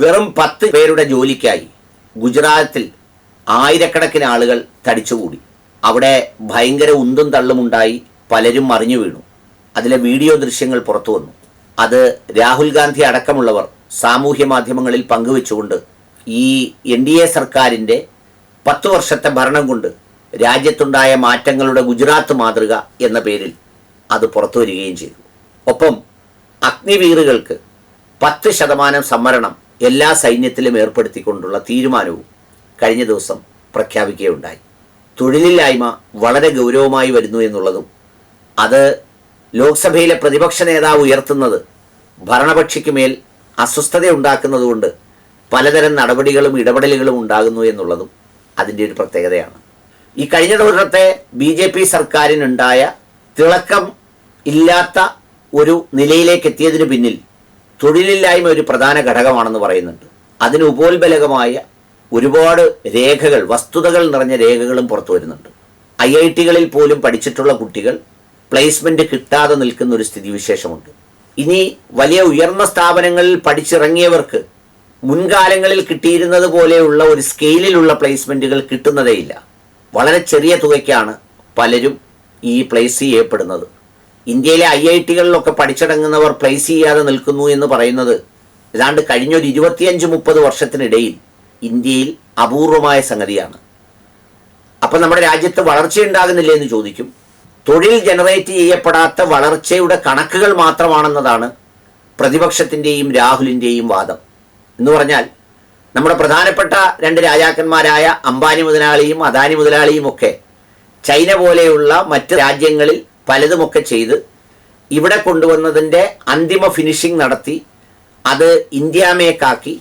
വെറും പത്ത് പേരുടെ ജോലിക്കായി ഗുജറാത്തിൽ ആയിരക്കണക്കിന് ആളുകൾ തടിച്ചുകൂടി. അവിടെ ഭയങ്കര ഉന്തും തള്ളുമുണ്ടായി പലരും മറിഞ്ഞു വീണു. അതിലെ വീഡിയോ ദൃശ്യങ്ങൾ പുറത്തു വന്നു. അത് രാഹുൽ ഗാന്ധി അടക്കമുള്ളവർ സാമൂഹ്യ മാധ്യമങ്ങളിൽ പങ്കുവെച്ചുകൊണ്ട് ഈ എൻ ഡി എ സർക്കാരിന്റെ പത്തു വർഷത്തെ ഭരണം കൊണ്ട് രാജ്യത്തുണ്ടായ മാറ്റങ്ങളുടെ ഗുജറാത്ത് മാതൃക എന്ന പേരിൽ അത് പുറത്തു വരികയും ചെയ്തു. ഒപ്പം അഗ്നിവീറുകൾക്ക് പത്ത് ശതമാനം സംവരണം എല്ലാ സൈന്യത്തിലും ഏർപ്പെടുത്തിക്കൊണ്ടുള്ള തീരുമാനവും കഴിഞ്ഞ ദിവസം പ്രഖ്യാപിക്കുകയുണ്ടായി. തൊഴിലില്ലായ്മ വളരെ ഗൗരവമായി വരുന്നു എന്നുള്ളതും അത് ലോക്സഭയിലെ പ്രതിപക്ഷ നേതാവ് ഉയർത്തുന്നത് ഭരണപക്ഷിക്ക് മേൽ അസ്വസ്ഥത ഉണ്ടാക്കുന്നതുകൊണ്ട് പലതരം നടപടികളും ഇടപെടലുകളും ഉണ്ടാകുന്നു എന്നുള്ളതും അതിന്റെ ഒരു പ്രത്യേകതയാണ്. ഈ കഴിഞ്ഞ ദിവസത്തെ ബി ജെ പി സർക്കാരിനുണ്ടായ തിളക്കം ഇല്ലാത്ത ഒരു നിലയിലേക്ക് എത്തിയതിനു പിന്നിൽ തൊഴിലില്ലായ്മ ഒരു പ്രധാന ഘടകമാണെന്ന് പറയുന്നുണ്ട്. അതിന് ഉപോത്ബലകമായ ഒരുപാട് രേഖകൾ വസ്തുതകൾ നിറഞ്ഞ രേഖകളും പുറത്തു വരുന്നുണ്ട്. ഐ ഐ ടികളിൽ പോലും പഠിച്ചിട്ടുള്ള കുട്ടികൾ പ്ലേസ്മെന്റ് കിട്ടാതെ നിൽക്കുന്ന ഒരു സ്ഥിതിവിശേഷമുണ്ട്. ഇനി വലിയ ഉയർന്ന സ്ഥാപനങ്ങളിൽ പഠിച്ചിറങ്ങിയവർക്ക് മുൻകാലങ്ങളിൽ കിട്ടിയിരുന്നത് പോലെയുള്ള ഒരു സ്കെയിലിലുള്ള പ്ലേസ്മെന്റുകൾ കിട്ടുന്നതേയില്ല. വളരെ ചെറിയ തുകയ്ക്കാണ് പലരും ഈ പ്ലേസ് ചെയ്യപ്പെടുന്നത്. ഇന്ത്യയിലെ ഐ ഐ ടികളിലൊക്കെ പഠിച്ചടങ്ങുന്നവർ പ്ലേസ് ചെയ്യാതെ നിൽക്കുന്നു എന്ന് പറയുന്നത് ഏതാണ്ട് കഴിഞ്ഞൊരു ഇരുപത്തിയഞ്ച് മുപ്പത് വർഷത്തിനിടയിൽ ഇന്ത്യയിൽ അപൂർവമായ സംഗതിയാണ്. അപ്പം നമ്മുടെ രാജ്യത്ത് വളർച്ചയുണ്ടാകുന്നില്ലേ എന്ന് ചോദിക്കും. തൊഴിൽ ജനറേറ്റ് ചെയ്യപ്പെടാത്ത വളർച്ചയുടെ കണക്കുകൾ മാത്രമാണെന്നതാണ് പ്രതിപക്ഷത്തിന്റെയും രാഹുലിന്റെയും വാദം. എന്ന് പറഞ്ഞാൽ നമ്മുടെ പ്രധാനപ്പെട്ട രണ്ട് രാജാക്കന്മാരായ അംബാനി മുതലാളിയും അദാനി മുതലാളിയും ഒക്കെ ചൈന പോലെയുള്ള മറ്റ് രാജ്യങ്ങളിൽ പലതുമൊക്കെ ചെയ്ത് ഇവിടെ കൊണ്ടുവന്നതിന്റെ അന്തിമ ഫിനിഷിംഗ് നടത്തി അത് ഇന്ത്യാമേക്കാക്കി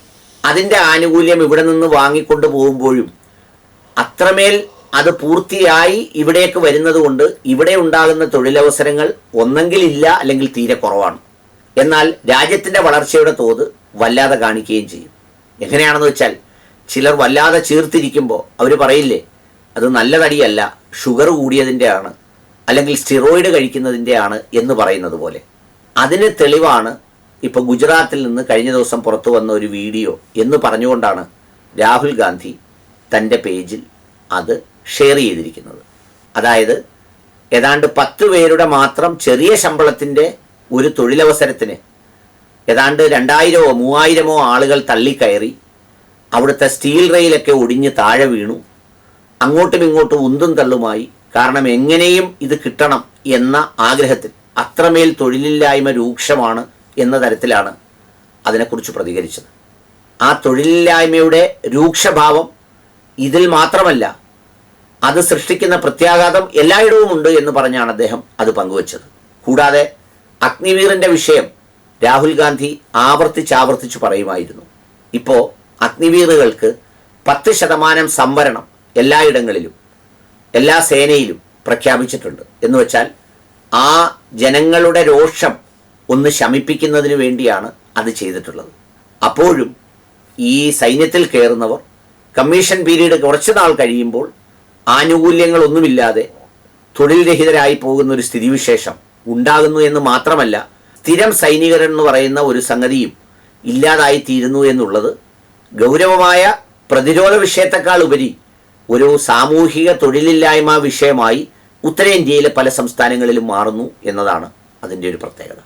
അതിന്റെ ആനുകൂല്യം ഇവിടെ നിന്ന് വാങ്ങിക്കൊണ്ട് പോകുമ്പോഴും അത്രമേൽ അത് പൂർത്തിയായി ഇവിടേക്ക് വരുന്നത് കൊണ്ട് ഇവിടെ ഉണ്ടാകുന്ന തൊഴിലവസരങ്ങൾ ഒന്നെങ്കിൽ ഇല്ല അല്ലെങ്കിൽ തീരെ കുറവാണ്. എന്നാൽ രാജ്യത്തിന്റെ വളർച്ചയുടെ തോത് വല്ലാതെ കാണിക്കുകയും ചെയ്യും. എങ്ങനെയാണെന്ന് വെച്ചാൽ ചിലർ വല്ലാതെ ചീർത്തിരിക്കുമ്പോൾ അവർ പറയില്ലേ അത് നല്ല തടിയല്ല ഷുഗർ കൂടിയതിന്റെ ആണ് അല്ലെങ്കിൽ സ്റ്റിറോയിഡ് കഴിക്കുന്നതിന്റെ ആണ് എന്ന് പറയുന്നത് പോലെ. അതിന് തെളിവാണ് ഇപ്പോൾ ഗുജറാത്തിൽ നിന്ന് കഴിഞ്ഞ ദിവസം പുറത്തു വന്ന ഒരു വീഡിയോ എന്ന് പറഞ്ഞുകൊണ്ടാണ് രാഹുൽ ഗാന്ധി തന്റെ പേജിൽ അത് ഷെയർ ചെയ്തിരിക്കുന്നത്. അതായത് ഏതാണ്ട് പത്ത് പേരുടെ മാത്രം ചെറിയ ശമ്പളത്തിന്റെ ഒരു തൊഴിലവസരത്തിന് ഏതാണ്ട് രണ്ടായിരമോ മൂവായിരമോ ആളുകൾ തള്ളിക്കയറി അവിടുത്തെ സ്റ്റീൽ റെയിലൊക്കെ ഒടിഞ്ഞ് താഴെ വീണു അങ്ങോട്ടും ഇങ്ങോട്ടും ഉന്തും തള്ളുമായി കാരണം എങ്ങനെയും ഇത് കിട്ടണം എന്ന ആഗ്രഹത്തിൽ. അത്രമേൽ തൊഴിലില്ലായ്മ രൂക്ഷമാണ് എന്ന തരത്തിലാണ് അതിനെക്കുറിച്ച് പ്രതികരിച്ചത്. ആ തൊഴിലില്ലായ്മയുടെ രൂക്ഷഭാവം ഇതിൽ മാത്രമല്ല അത് സൃഷ്ടിക്കുന്ന പ്രത്യാഘാതം എല്ലായിടവും ഉണ്ട് എന്ന് പറഞ്ഞാണ് അദ്ദേഹം അത് പങ്കുവച്ചത്. കൂടാതെ അഗ്നിവീറിന്റെ വിഷയം രാഹുൽ ഗാന്ധി ആവർത്തിച്ചാവർത്തിച്ചു ആവർത്തിച്ച് പറയുമായിരുന്നു. ഇപ്പോൾ അഗ്നിവീറുകൾക്ക് പത്ത് ശതമാനം സംവരണം എല്ലായിടങ്ങളിലും. എല്ലാ സേനയിലും പ്രഖ്യാപിച്ചിട്ടുണ്ട്. എന്ന് വെച്ചാൽ ആ ജനങ്ങളുടെ രോഷം ഒന്ന് ശമിപ്പിക്കുന്നതിന് വേണ്ടിയാണ് അത് ചെയ്തിട്ടുള്ളത്. അപ്പോഴും ഈ സൈന്യത്തിൽ കയറുന്നവർ കമ്മീഷൻ പീരീഡ് കുറച്ച് നാൾ കഴിയുമ്പോൾ ആനുകൂല്യങ്ങളൊന്നുമില്ലാതെ തൊഴിൽ രഹിതരായി പോകുന്ന ഒരു സ്ഥിതിവിശേഷം ഉണ്ടാകുന്നു എന്ന് മാത്രമല്ല സ്ഥിരം സൈനികരെന്ന് പറയുന്ന ഒരു സംഗതിയും ഇല്ലാതായി തീരുന്നു എന്നുള്ളത് ഗൗരവമായ പ്രതിരോധ വിഷയത്തെക്കാൾ ഉപരി ഒരു സാമൂഹിക തൊഴിലില്ലായ്മ വിഷയമായി ഉത്തരേന്ത്യയിലെ പല സംസ്ഥാനങ്ങളിലും മാറുന്നു എന്നതാണ് അതിന്റെ ഒരു പ്രത്യേകത.